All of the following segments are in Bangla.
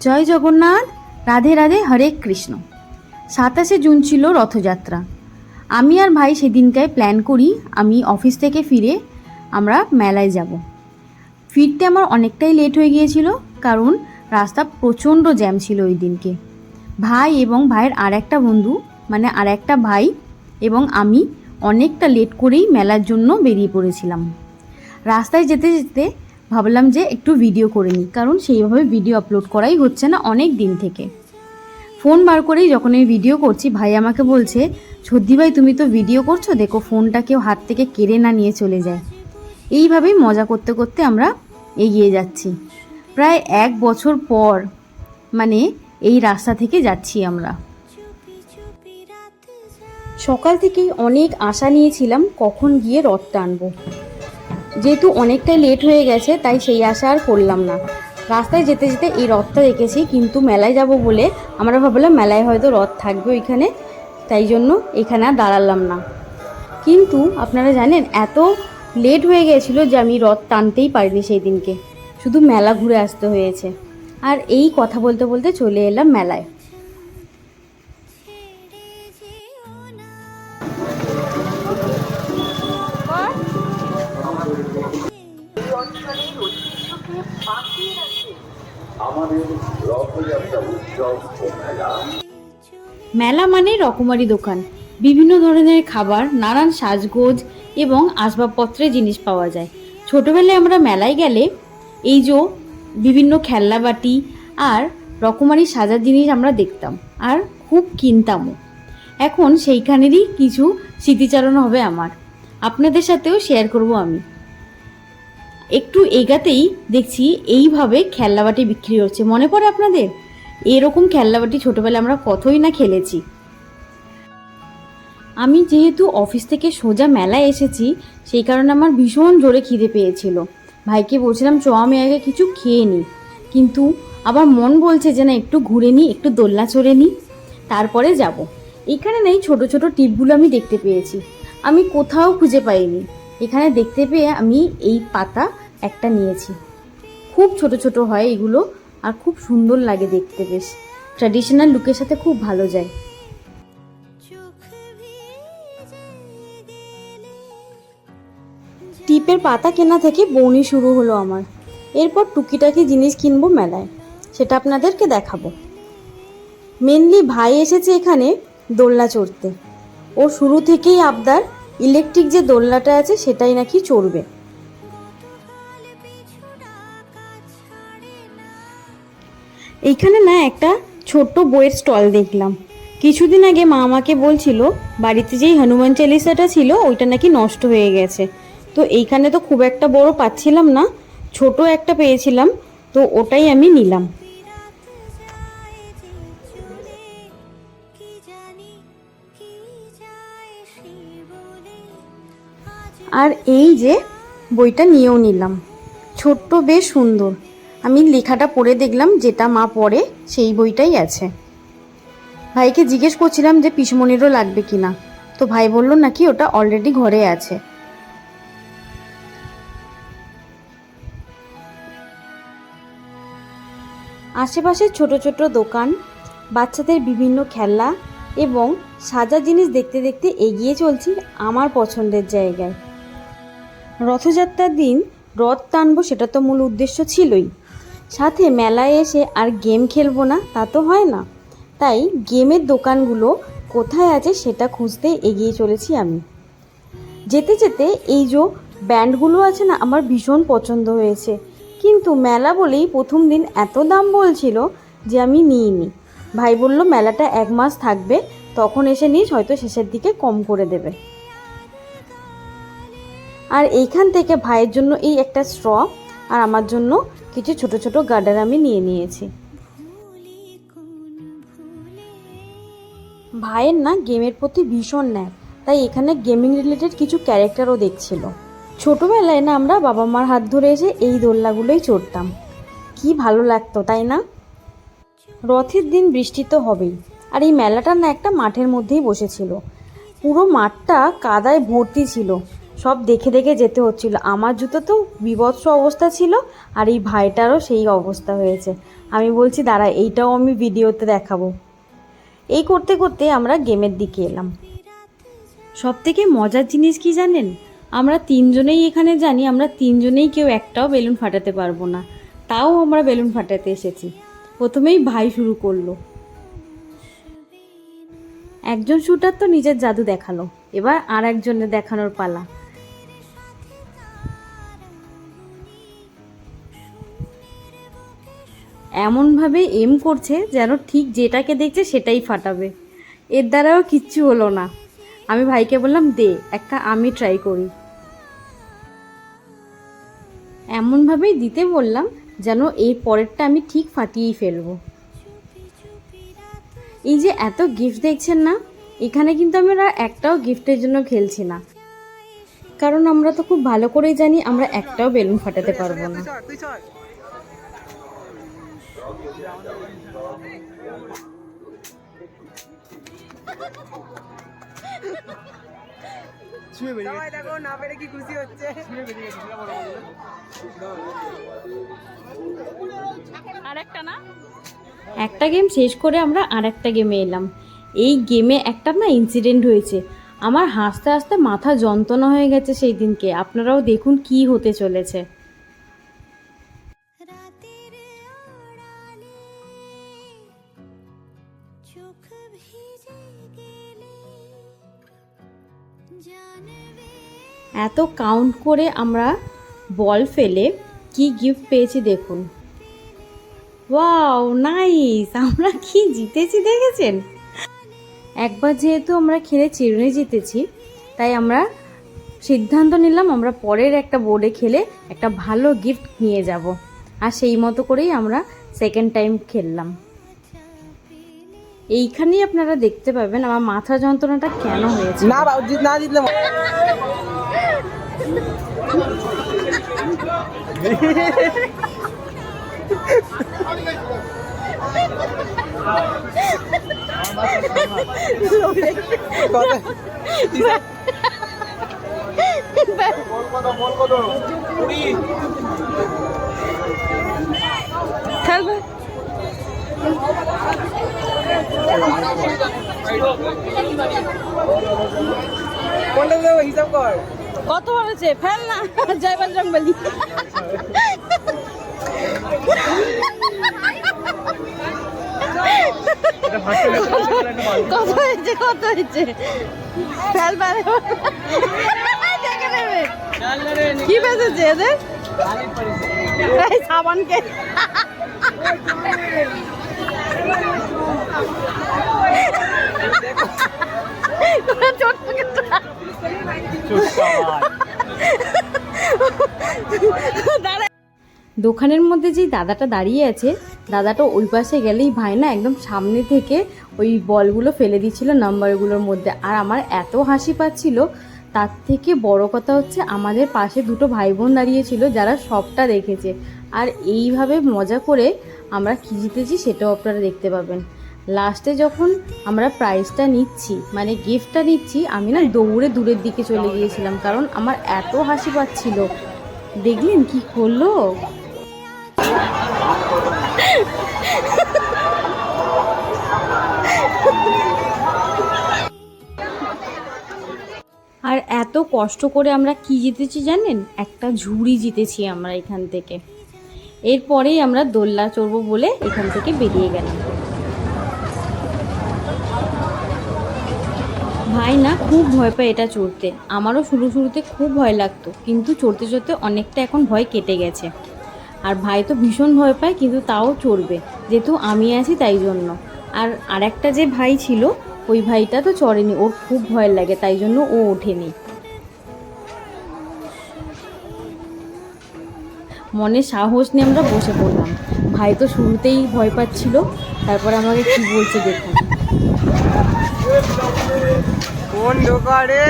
জয় জগন্নাথ, রাধে রাধে, হরে কৃষ্ণ। সাতাশে জুন ছিল রথযাত্রা। আমি আর ভাই সেদিনটায় প্ল্যান করি, আমি অফিস থেকে ফিরে আমরা মেলায় যাব। ফিরতে আমার অনেকটাই লেট হয়ে গিয়েছিল, কারণ রাস্তা প্রচণ্ড জ্যাম ছিল ওই দিনকে। ভাই এবং ভাইয়ের আর একটা বন্ধু মানে আর একটা ভাই এবং আমি অনেকটা লেট করেই মেলার জন্য বেরিয়ে পড়েছিলাম। রাস্তায় যেতে যেতে ভাবলাম যে একটু ভিডিও করে নিই, কারণ সেইভাবে ভিডিও আপলোড করাই হচ্ছে না অনেক দিন থেকে। ফোন বার করেই যখন আমি ভিডিও করছি, ভাই আমাকে বলছে, সর্দি ভাই, তুমি তো ভিডিও করছ, দেখো ফোনটা কেউ হাত থেকে কেড়ে না নিয়ে চলে যায়। এইভাবেই মজা করতে করতে আমরা এগিয়ে যাচ্ছি। প্রায় এক বছর পর মানে এই রাস্তা থেকে যাচ্ছি আমরা। সকাল থেকেই অনেক আশা নিয়েছিলাম কখন গিয়ে রথ টানবো যেহেতু অনেকটাই লেট হয়ে গেছে, তাই সেই আশা আর করলাম না। রাস্তায় যেতে যেতে এই রথটা দেখেছি কিন্তু মেলায় যাব বলে আমরা ভাবলাম মেলায় হয়তো রথ থাকবে ওইখানে, তাই জন্য এখানে আর দাঁড়ালাম না। কিন্তু আপনারা জানেন, এত লেট হয়ে গেছিল যে আমি রথ টানতেই পারিনি সেই দিনকে। শুধু মেলা ঘুরে আসতে হয়েছে। আর এই কথা বলতে বলতে চলে এলাম মেলায়। মেলা। মানে রকমারি দোকান। বিভিন্ন ধরনের খাবার, নানান সাজগোজ এবং আসবাবপত্রের জিনিস পাওয়া যায়। ছোটবেলায় আমরা মেলায় গেলে এই যে বিভিন্ন খেলনাবাটি আর রকমারি সাজার জিনিস আমরা দেখতাম আর খুব কিনতামও। এখন সেইখানেরই কিছু স্মৃতিচারণ হবে আমার। আপনাদের সাথেও শেয়ার করব আমি। একটু এগাতেই দেখছি এইভাবে খেলনাবাটি বিক্রি হচ্ছে। মনে পড়ে আপনাদের? এরকম খেলনাবাটি ছোটোবেলায় আমরা কতই না খেলেছি। আমি যেহেতু অফিস থেকে সোজা মেলায় এসেছি, সেই কারণে আমার ভীষণ জোরে খিদে পেয়েছিল। ভাইকে বলছিলাম, চ, আমি আগে কিছু খেয়ে নিই কিন্তু আবার মন বলছে যে না, একটু ঘুরে নিই একটু দোলনা চড়ে নিই তারপরে যাব। এখানে নেই ছোট ছোট টিপগুলো আমি দেখতে পেয়েছি। আমি কোথাও খুঁজে পাইনি। এখানে দেখতে পেয়ে আমি এই পাতা একটা নিয়েছি। খুব ছোট ছোট হয় এগুলো আর খুব সুন্দর লাগে দেখতে বেশ। ট্র্যাডিশনাল লুকের সাথে খুব ভালো যায়। টিপের পাতা কেনা থেকে বৌনি শুরু হলো আমার। এরপর টুকিটাকি জিনিস কিনবো মেলায়। সেটা আপনাদেরকে দেখাবো। মেনলি ভাই এসেছে এখানে দোলনা চড়তে। ও শুরু থেকেই আবদার ইলেকট্রিক যে দোলনাটা আছে সেটাই নাকি চড়বে। এইখানে না একটা ছোট্ট বইয়ের স্টল দেখলাম। কিছুদিন আগে মা আমাকে বলছিল, বাড়িতে যেই হনুমান চালিসাটা ছিল, ওইটা নাকি নষ্ট হয়ে গেছে। তো এইখানে তো খুব একটা বড় পাচ্ছিলাম না, ছোট একটা পেয়েছিলাম, তো ওটাই আমি নিলাম। আর এই যে বইটা নিয়েও নিলাম। ছোট্ট বেশ সুন্দর। আমি লেখাটা পড়ে দেখলাম যেটা মা পড়ে, সেই বইটাই আছে। ভাইকে জিজ্ঞেস করছিলাম যে পিসমনিরও লাগবে কি না তো ভাই বলল, নাকি ওটা অলরেডি ঘরে আছে। আশেপাশে ছোট ছোট দোকান, বাচ্চাদের বিভিন্ন খেলনা এবং সাজা জিনিস দেখতে দেখতে এগিয়ে চলছি আমার পছন্দের জায়গায়। রথযাত্রার দিন রথ টানবো সেটা তো মূল উদ্দেশ্য ছিলই। সাথে মেলায় এসে আর গেম খেলব না, তা তো হয় না। তাই গেমের দোকানগুলো কোথায় আছে সেটা খুঁজতে এগিয়ে চলেছি আমি। যেতে যেতে এই যে ব্যান্ডগুলো আছে না, আমার ভীষণ পছন্দ হয়েছে। কিন্তু মেলা বলেই প্রথম দিন এত দাম বলছিল যে আমি নিইনি। ভাই বলল, মেলাটা এক মাস থাকবে, তখন এসে নিস, হয়তো শেষের দিকে কম করে দেবে। আর এইখান থেকে ভাইয়ের জন্য এই একটা স্ট্র আর আমার জন্য কিছু ছোট ছোট গার্ডার আমি নিয়ে নিয়েছি। ভাইয়ের না গেমের প্রতি ভীষণ ন্যায়, তাই এখানে গেমিং রিলেটেড কিছু ক্যারেক্টারও দেখছিল। ছোটোবেলায় না আমরা বাবা মার হাত ধরে এসে এই দোলনাগুলোই চড়তাম। কি ভালো লাগতো, তাই না? রথের দিন বৃষ্টি তো হবেই, আর এই মেলাটা না একটা মাঠের মধ্যেই বসেছিল। পুরো মাঠটা কাদায় ভর্তি ছিল। সব দেখে দেখে যেতে হচ্ছিল। আমার জুতো তো বিভৎস অবস্থা ছিল আর এই ভাইটারও সেই অবস্থা হয়েছে। আমি বলছি, দাঁড়া, এইটাও আমি ভিডিওতে দেখাবো। এই করতে করতে আমরা গেমের দিকে এলাম। সব থেকে মজার জিনিস কি জানেন? আমরা তিনজনেই এখানে জানি, আমরা তিনজনেই কেউ একটাও বেলুন ফাটাতে পারব না। তাও আমরা বেলুন ফাটাতে এসেছি। প্রথমেই ভাই শুরু করল। একজন শুটার তো নিজের জাদু দেখাল। এবার আর একজনের দেখানোর পালা। এমনভাবে এম করছে যেন ঠিক যেটাকে দেখছে সেটাই ফাটাবে। এর দ্বারাও কিচ্ছু হলো না। আমি ভাইকে বললাম, দে, একটা আমি ট্রাই করি। এমনভাবেই দিতে বললাম যেন এই পরেরটা আমি ঠিক ফাটিয়েই ফেলব। এই যে এত গিফট দেখছেন না, এখানে কিন্তু আমরা একটাও গিফটের জন্য খেলছি না। কারণ আমরা তো খুব ভালো করেই জানি আমরা একটাও বেলুন ফাটাতে পারব না। সবাই দেখো না পেরে কি খুশি হচ্ছে। একটা গেম শেষ করে আমরা আর একটা গেমে এলাম। এই গেমে একটা না ইনসিডেন্ট হয়েছে। আমার হাসতে হাসতে মাথা যন্ত্রণা হয়ে গেছে সেই দিনকে। আপনারাও দেখুন কি হতে চলেছে। এত কাউন্ট করে আমরা বল ফেলে কি গিফট পেয়েছি দেখুন। ওয়াও নাইস আমরা কি জিতেছি দেখেছেন? একবার যেহেতু আমরা খেলে চিরুনি জিতেছি, তাই আমরা সিদ্ধান্ত নিলাম আমরা পরের একটা বোর্ডে খেলে একটা ভালো গিফট নিয়ে যাব। আর সেই মতো করেই আমরা সেকেন্ড টাইম খেললাম। এইখানেই আপনারা দেখতে পাবেন আমার মাথা যন্ত্রণাটা কেন হয়েছে। না না জিতলে কোনটা দেবো হিসাব কর। কত হয়েছে? ফেল না জয় বজরং বলি কত হয়েছে কত হয়েছে? ফেল কি বেঁচেছে এদের? সাবানকে। দোকানের মধ্যে যে দাদাটা দাঁড়িয়ে আছে, দাদাটা ওই পাশে গেলেই ভাই না একদম সামনে থেকে ওই বলগুলো ফেলে দিচ্ছিল নাম্বারগুলোর মধ্যে। আর আমার এত হাসি পাচ্ছিল, তার থেকে বড় কথা হচ্ছে আমাদের পাশে দুটো ভাই বোন দাঁড়িয়েছিল যারা সবটা দেখেছে। আর এইভাবে মজা করে আমরা কী জিতেছি সেটাও আপনারা দেখতে পাবেন। লাস্টে যখন আমরা প্রাইজটা নিচ্ছি মানে গিফটটা নিচ্ছি, আমি না দৌড়ে দূরের দিকে চলে গিয়েছিলাম, কারণ আমার এত হাসি পাচ্ছিল। দেখলেন কি করল? আর এত কষ্ট করে আমরা কি জিতেছি জানেন? একটা ঝুড়ি জিতেছি আমরা এখান থেকে। এরপরেই আমরা দোল্লা চড়বো বলে এখান থেকে বেরিয়ে গেলাম। ভাই না খুব ভয় পায় এটা চড়তে। আমারও শুরু শুরুতে খুব ভয় লাগতো, কিন্তু চড়তে চড়তে অনেকটা এখন ভয় কেটে গেছে। আর ভাই তো ভীষণ ভয় পায়, কিন্তু তাও চড়বে। যেহেতু আমি আছি তাই জন্য। আর আরেকটা যে ভাই ছিল, ওই ভাইটা তো চড়েনি, ওর খুব ভয় লাগে, তাই জন্য ও ওঠেনি। মনে সাহস নিয়ে আমরা বসে পড়লাম। ভাই তো শুরুতেই ভয় পাচ্ছিল, তারপর আমাকে কি বলছে দেখুন। কোন ঢোকা রে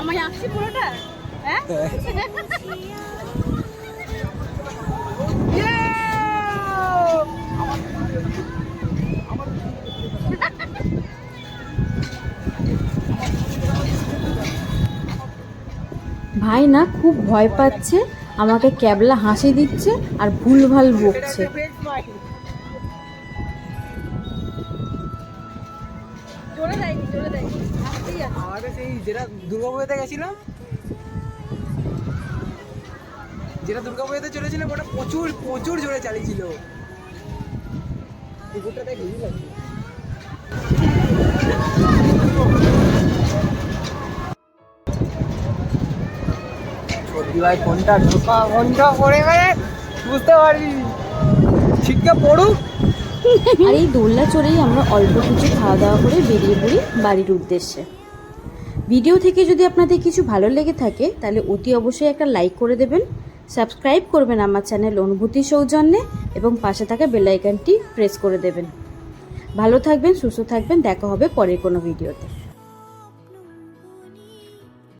আমার আসছে পুরোটা? হ্যাঁ? ভাই না খুব ভয় পাচ্ছে আমাকে ক্যাবলা হাসি দিচ্ছে আর ভুলভাল বকছে। আমাদের সেই যেটা দুর্গাপুজোতে গেছিলাম যেটা দুর্গাপুজোতে চলেছিলাম ওটা প্রচুর প্রচুর জোরে চালিয়েছিল। লাগছে ভাই ফোনটা ঢোকা বন্ধ করে গেলে বুঝতে পারবি। ছিটকে পড়ুক। আর এই দোলনা চড়েই আমরা অল্প কিছু খাওয়া দাওয়া করে বেরিয়ে পড়ি বাড়ির উদ্দেশ্যে। ভিডিও থেকে যদি আপনাদের কিছু ভালো লেগে থাকে, তাহলে অতি অবশ্যই একটা লাইক করে দেবেন, সাবস্ক্রাইব করবেন আমার চ্যানেল অনুভূতি সৌজন্যে এবং পাশে থাকা বেল আইকনটি প্রেস করে দেবেন। ভালো থাকবেন, সুস্থ থাকবেন, দেখা হবে পরের কোনো ভিডিওতে।